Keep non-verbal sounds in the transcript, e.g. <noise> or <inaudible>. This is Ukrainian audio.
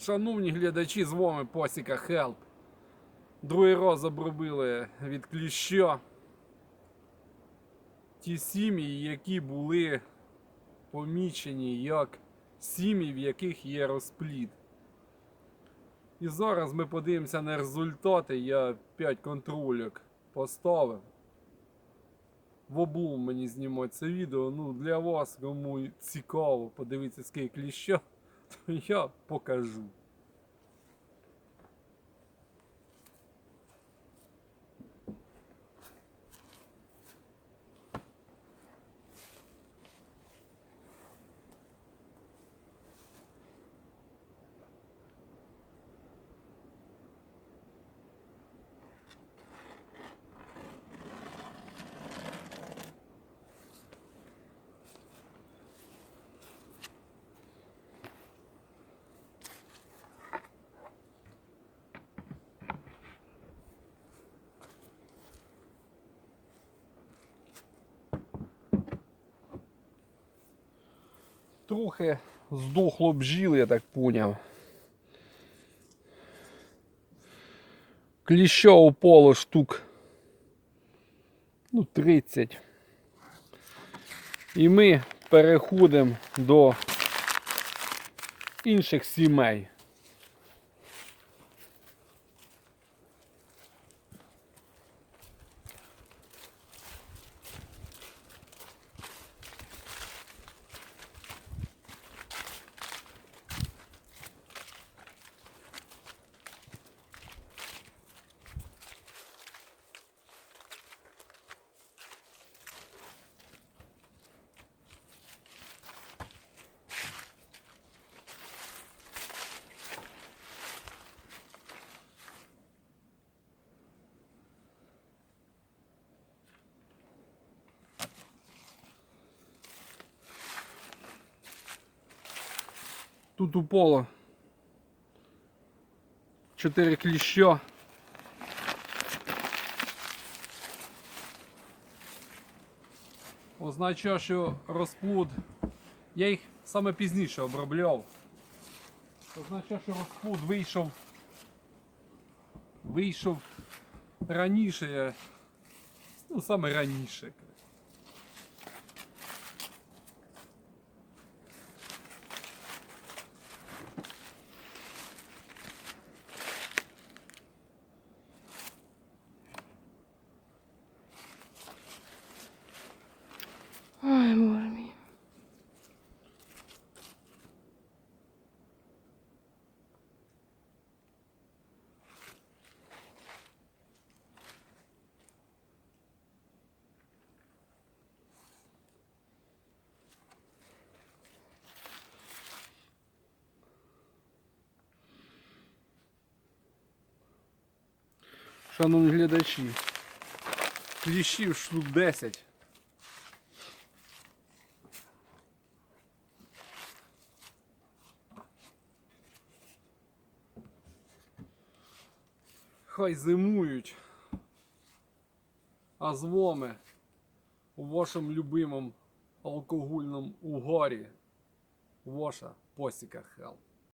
Шановні глядачі, з вами Посіка Хелп. Другий раз обробили від кліща. Ті сім'ї, які були помічені як сім'ї, в яких є розплід. І зараз ми подивимося на результати. Я 5 контрольок поставив. В облом мені знімати це відео. Ну, для вас, кому цікаво, подивитися скільки кліща, то <laughs> я покажу. Трохи здохло бжіл, я так поняв. Кліща упало штук ну, 30. І ми переходимо до інших сімей. Тут упало 4 кліща. Означає, що розплод. Я їх саме пізніше обробляв. Означає, що розплод вийшов. Вийшов раніше. Ну, саме раніше. Шановні глядачі, кліщів штук 10. Хай зимують, а з у вашому любимому алкогольному угарі ваша посіка Хелп.